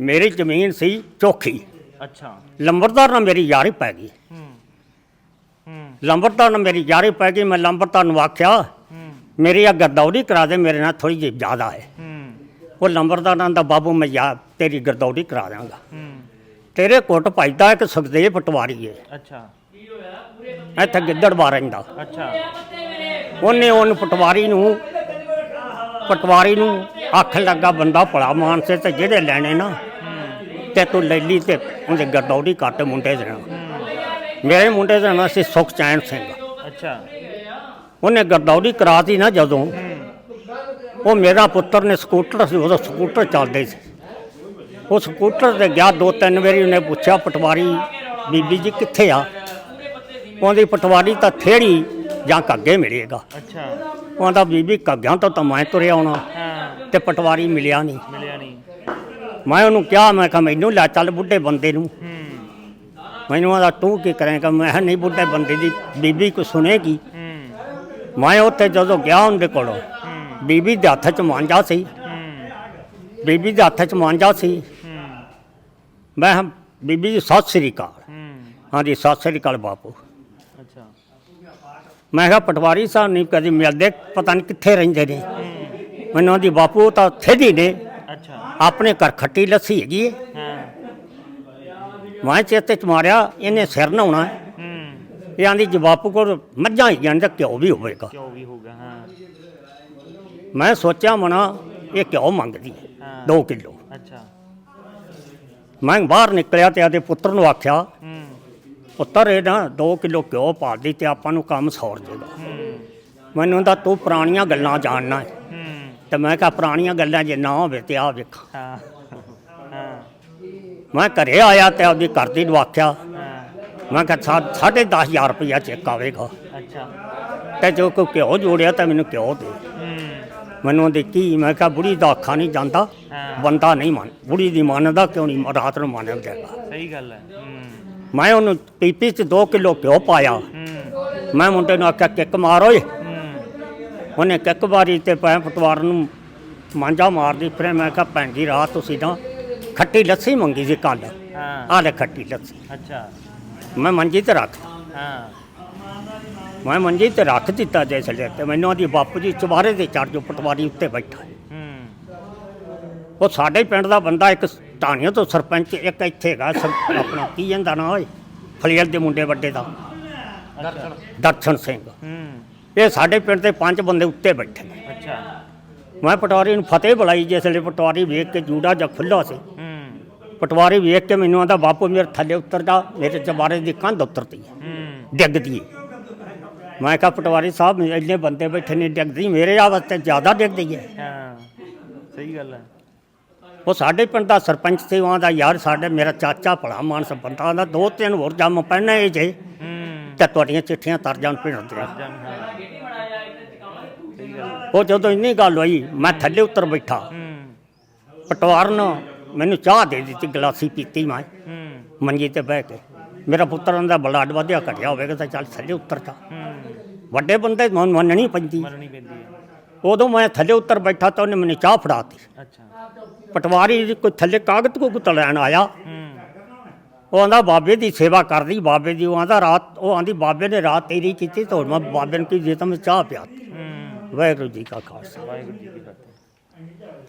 ਮੇਰੀ ਜ਼ਮੀਨ ਸੀ ਚੋਖੀ। ਅੱਛਾ। ਲੰਬਰਦਾਰ ਨਾਲ ਮੇਰੀ ਯਾਰੀ ਪੈ ਗਈ। ਹੂੰ ਹੂੰ। ਲੰਬਰਦਾਰ ਨਾਲ ਮੇਰੀ ਯਾਰੀ ਪੈ ਗਈ ਮੈਂ ਲੰਬਰਦਾਰ ਨੂੰ ਆਖਿਆ ਹੂੰ। ਮੇਰੀ ਆ ਗਰਦੌਰੀ ਕਰਾ ਦੇ ਮੇਰੇ ਨਾਲ ਥੋੜੀ ਜਿਹੀ ਜ਼ਿਆਦਾ ਹੈ। ਹੂੰ। ਉਹ ਲੰਬਰਦਾਰ ਨਾਲ ਦਾ ਬਾਬੂ ਮੈਂ ਯਾ ਤੇਰੀ ਗਰਦੌਰੀ ਕਰਾ ਦਿਆਂਗਾ। ਹੂੰ। ਤੇਰੇ ਕੋਟ ਭਾਈਦਾ ਇੱਕ ਸੁਖਦੇਵ ਪਟਵਾਰੀ ਹੈ ਅੱਛਾ। ਇੱਥੇ ਗਿੱਦੜਵਾ ਰਹਿੰਦਾ। ਅੱਛਾ। ਉਹਨੇ ਉਹਨੂੰ ਪਟਵਾਰੀ ਨੂੰ ਪਟਵਾਰੀ ਨੂੰ ਅੱਖ ਲੱਗਾ ਬੰਦਾ ਭਲਾ ਮਾਨਸੇ ਤੇ ਜਿਹੜੇ ਲੈਣੇ ਨਾ ਤੇ ਤੂੰ ਲੈ ਲਈ ਤੇ ਉਹਦੇ ਗਰਦੌਰੀ ਕੱਟ ਮੁੰਡੇ ਦੇ ਨਾਲ। ਮੇਰੇ ਮੁੰਡੇ ਦਾ ਨਾਂ ਸੀ ਸੁਖਚੈਨ ਸਿੰਘ। ਅੱਛਾ। ਉਹਨੇ ਗਰਦੌਰੀ ਕਰਾਤੀ ਨਾ ਜਦੋਂ। ਉਹ ਮੇਰਾ ਪੁੱਤਰ ਨੇ ਸਕੂਟਰ ਸੀ ਉਹਦਾ ਸਕੂਟਰ ਚੱਲਦੇ ਸੀ। ਉਹ ਸਕੂਟਰ ਤੇ ਗਿਆ ਦੋ ਤਿੰਨ ਵਾਰੀ ਉਹਨੇ ਪੁੱਛਿਆ ਪਟਵਾਰੀ ਬੀਬੀ ਜੀ ਕਿੱਥੇ ਆ? ਉਹਦੀ ਪਟਵਾਰੀ ਤਾਂ ਥੇੜੀ ਜਾਂ ਕੱਗੇ ਮਿਲੇਗਾ। ਅੱਛਾ। ਉਹਦਾ ਬੀਬੀ ਕੱਗਿਆਂ ਤੋਂ ਤਾਂ ਮੈਂ ਤੁਰਿਆ ਆਉਣਾ। ਤੇ ਪਟਵਾਰੀ ਮਿਲਿਆ ਨਹੀਂ। ਮਿਲਿਆ ਨਹੀਂ। ਮੈਂ ਉਹਨੂੰ ਕਿਹਾ ਮੈਂ ਕਿਹਾ ਮੈਨੂੰ ਲੈ ਚੱਲ ਬੁੱਢੇ ਬੰਦੇ ਨੂੰ। ਮੈਨੂੰ ਆਦਾ ਤੂੰ ਕੀ ਕਰੇਂਗਾ ਮੈਂ ਕਿਹਾ ਨਹੀਂ ਬੁੱਢੇ ਬੰਦੇ ਦੀ ਬੀਬੀ ਕੋ? ਸੁਣੇਗੀ ਮੈਂ ਉੱਥੇ ਜਦੋਂ ਗਿਆ ਉਹਦੇ ਕੋਲੋਂ ਬੀਬੀ ਦੇ ਹੱਥ 'ਚ ਮਾਂਜਾ ਸੀ। ਬੀਬੀ ਦੇ ਹੱਥ 'ਚ ਮਾਂਜਾ ਸੀ। ਮੈਂ ਕਿਹਾ, ਬੀਬੀ ਜੀ ਸਤਿ ਸ੍ਰੀ ਅਕਾਲ। ਹੂੰ। ਹਾਂਜੀ ਸਤਿ ਸ੍ਰੀ ਅਕਾਲ ਬਾਪੂ। ਅੱਛਾ। ਮੈਂ ਕਿਹਾ ਪਟਵਾਰੀ ਸਾਹਿਬ ਨਹੀਂ ਕਦੀ ਮਿਲਦੇ ਪਤਾ ਨਹੀਂ ਕਿੱਥੇ ਰਹਿੰਦੇ ਨੇ। ਮੈਨੂੰ ਆਂਦੀ ਬਾਪੂ ਉਹ ਤਾਂ ਥੇਦੀ ਨੇ। ਅੱਛਾ। ਆਪਣੇ ਘਰ ਖੱਟੀ ਲੱਸੀ ਹੈਗੀ ਹੈ ਹਾਂ। ਮੈਂ ਚੇਤੇ ਚ ਮਾਰਿਆ ਇਹਨੇ ਸਿਰ ਨਹਾਉਣਾ। ਹੈ। ਹੂੰ ਇਹ ਆਂਦੀ ਜੇ ਬਾਪੂ ਕੋਲ ਮੱਝਾਂ ਹੀ ਜਾਂ ਘਿਓ ਵੀ ਹੋਵੇਗਾ। ਕਿਉਂ ਵੀ ਹੋਊਗਾ ਹਾਂ। ਮੈਂ ਸੋਚਿਆ ਮਨਾ ਇਹ ਘਿਓ ਮੰਗਦੀ ਹਾਂ। ਹੈ। 2 ਕਿਲੋ। ਅੱਛਾ। ਮੈਂ ਬਾਹਰ ਨਿਕਲਿਆ ਤੇ ਆਦੇ ਪੁੱਤਰ ਨੂੰ ਆਖਿਆ ਹੂੰ। ਪੁੱਤਰ ਇਹ ਨਾ 2 ਕਿਲੋ ਘਿਓ ਪਾ ਦੀ ਤੇ ਆਪਾਂ ਨੂੰ ਕੰਮ ਸੌਰ ਜਾਏਗਾ ਹੂੰ। ਮੈਨੂੰ ਤਾਂ ਤੂੰ ਪੁਰਾਣੀਆਂ ਗੱਲਾਂ ਜਾਣਨਾ ਹੂੰ ਤੇ ਮੈਂ ਕਿਹਾ ਪੁਰਾਣੀਆਂ ਗੱਲਾਂ ਜੇ ਨਾ ਹੋਵੇ ਤੇ ਆ ਵੇਖ। ਹਾਂ। ਹਾਂ। ਮੈਂ ਘਰੇ ਆਇਆ ਤੇ ਆਪਦੀ ਘਰ ਦੀ ਹਾਂ। ਮੈਂ ਕਿਹਾ ਸਾ- ਸਾਢੇ ਦਸ ਹਜ਼ਾਰ ਰੁਪਇਆ ਚੈੱਕ ਆਵੇਗਾ। ਅੱਛਾ। ਤੇ ਜੋ ਕੋਈ ਘਿਓ ਜੋੜਿਆ ਤਾਂ ਮੈਨੂੰ ਘਿਓ ਦੇ। ਮੈਨੂੰ ਉਹਦੀ ਕੀ ਮੈਂ ਕਿਹਾ ਬੁੜੀ ਦਾ ਅੱਖਾਂ ਨਹੀਂ ਜਾਂਦਾ ਬੰਦਾ ਨਹੀਂ ਮੰਨ ਬੁੜੀ ਦੀ ਮੰਨਦਾ ਕਿਉਂ ਨਹੀਂ ਰਾਤ ਨੂੰ ਮੰਨ ਜਾਏਗਾ ਸਹੀ ਗੱਲ ਹੈ। ਮੈਂ ਉਹਨੂੰ ਪੀਪੀ 'ਚ 2 ਕਿਲੋ ਘਿਓ ਪਾਇਆ। ਮੈਂ ਮੁੰਡੇ ਨੂੰ ਆਖਿਆ ਕਿੱਕ ਮਾਰ ਓਏ। ਹੂੰ ਉਹਨੇ ਕਿੱਕ ਮਾਰੀ ਤੇ ਪੈ ਪਟਵਾਰ ਨੂੰ ਮਾਂਜਾ ਮਾਰਦੀ ਫਿਰ ਮੈਂ ਕਿਹਾ ਭੈਣ ਜੀ ਰਾਤ ਤੁਸੀਂ ਨਾ ਖੱਟੀ ਲੱਸੀ ਮੰਗੀ ਸੀ ਕੱਲ ਹਾਂ। ਆਹ ਲੈ ਖੱਟੀ ਲੱਸੀ। ਅੱਛਾ। ਮੈਂ ਮੰਜੀ ਤੇ ਰੱਖ ਹਾਂ। ਮੈਂ ਮੰਜੀ ਤੇ ਰੱਖ ਦਿੱਤਾ ਜਿਸ ਲਈ ਤੇ ਮੈਨੂੰ ਆਦੀ ਬਾਪੂ ਜੀ ਚੁਬਾਰੇ ਤੇ ਚੜ ਜੋ ਪਟਵਾਰੀ ਉੱਤੇ ਬੈਠਾ ਹੈ। ਉਹ ਸਾਡੇ ਪਿੰਡ ਦਾ ਬੰਦਾ ਇੱਕ ਢਾਣੀਆਂ ਤੋਂ ਸਰਪੰਚ ਇੱਕ ਇੱਥੇ ਹੈਗਾ ਸਰ- ਆਪਣਾ ਕੀ ਜਾਂਦਾ ਨਾ ਓਏ? ਫਲੀਅਲ ਦੇ ਮੁੰਡੇ ਵੱਡੇ ਦਾ। ਦਰਸ਼ਨ ਸਿੰਘ। ਹੂੰ। ਇਹ ਸਾਡੇ ਪਿੰਡ ਦੇ ਪੰਜ ਬੰਦੇ ਉੱਤੇ ਬੈਠੇ ਨੇ। ਅੱਛਾ। ਮੈਂ ਪਟਵਾਰੀ ਨੂੰ ਫਤਿਹ ਬੁਲਾਈ ਜਿਸ ਵੇਲੇ ਪਟਵਾਰੀ ਵੇਖ ਕੇ ਜੂੜਾ ਜਾਂ ਖੁੱਲਾ ਸੀ। ਹੂੰ। ਪਟਵਾਰੀ ਵੇਖ ਕੇ ਮੈਨੂੰ ਆਂਦਾ ਬਾਪੂ ਮੇਰੇ ਥੱਲੇ ਉਤਰ ਜਾ ਮੇਰੇ ਚਬਾਰੇ ਦੀ ਕੰਧ ਉਤਰਦੀ ਹੈ। ਡਿੱਗਦੀ ਹੈ। ਮੈਂ ਕਿਹਾ ਪਟਵਾਰੀ ਸਾਹਿਬ ਇੰਨੇ ਬੰਦੇ ਬੈਠੇ ਨੇ ਡਿੱਗਦੀ ਮੇਰੇ ਆ ਵਾਸਤੇ ਜ਼ਿਆਦਾ ਡਿੱਗਦੀ ਹੈ। ਹਾਂ ਸਹੀ ਗੱਲ ਹੈ। ਉਹ ਸਾਡੇ ਪਿੰਡ ਦਾ ਸਰਪੰਚ ਸੀ ਉਹਨਾਂ ਦਾ ਯਾਰ ਸਾਡੇ ਮੇਰਾ ਚਾਚਾ ਭਲਾ ਮਾਨਸ ਬੰਦਾ ਦਾ ਦੋ ਤਿੰਨ ਹੋਰ ਜੰਮ ਪੈਣਾ ਇਹ ਜੇ। ਤੇ ਤੁਹਾਡੀਆਂ ਚਿੱਠੀਆਂ ਤਰ ਜਾਣ ਪਿੰਡ ਦੇ ਜਨ ਹਾਂ ਸਹੀ ਗੱਲ ਹੈ। ਉਹ ਜਦੋਂ ਇੰਨੀ ਗੱਲ ਹੋਈ ਮੈਂ ਥੱਲੇ ਉੱਤਰ ਬੈਠਾ। ਹੂੰ ਪਟਵਾਰ ਨੇ ਮੈਨੂੰ ਚਾਹ ਦੇ ਦਿੱਤੀ ਗਲਾਸੀ ਪੀਤੀ ਮੈਂ। ਮੰਜੀ ਤੇ ਬਹਿ ਕੇ। ਮੇਰਾ ਪੁੱਤਰ ਦਾ ਬਲੱਡ ਵਧਿਆ ਘਟਿਆ ਹੋਵੇਗਾ ਤਾਂ ਚੱਲ ਥੱਲੇ ਉੱਤਰ ਜਾ। ਵੱਡੇ ਬੰਦੇ ਨੂੰ ਮੰਨਣੀ ਪੈਂਦੀ। ਉਦੋਂ ਮੈਂ ਥੱਲੇ ਉੱਤਰ ਬੈਠਾ ਤਾਂ ਉਹਨੇ ਮੈਨੂੰ ਚਾਹ ਫੜਾਤੀ। ਅੱਛਾ। ਪਟਵਾਰੀ ਕੋਈ ਥੱਲੇ ਕਾਗਜ਼ ਕੋ ਕੁੱਤ ਲੈਣ ਆਇਆ। ਉਹ ਆਂਦਾ ਬਾਬੇ ਦੀ ਸੇਵਾ ਕਰਦੀ ਬਾਬੇ ਦੀ ਉਹ ਆਂਦਾ ਰਾਤ ਉਹ ਆਂਦੀ ਬਾਬੇ ਨੇ ਰਾਤ ਤੇਰੀ ਕੀਤੀ ਤਾਂ ਮੈਂ ਬਾਬੇ ਨੂੰ ਕੀ ਜੇ ਤਾਂ ਮੈਂ ਚਾਹ ਪਿਆ ਵਾਹਿਗੁਰੂ ਜੀ ਕਾ ਖਾਲਸਾ। ਵਾਹਿਗੁਰੂ ਜੀ ਕੀ ਫਤਿਹ।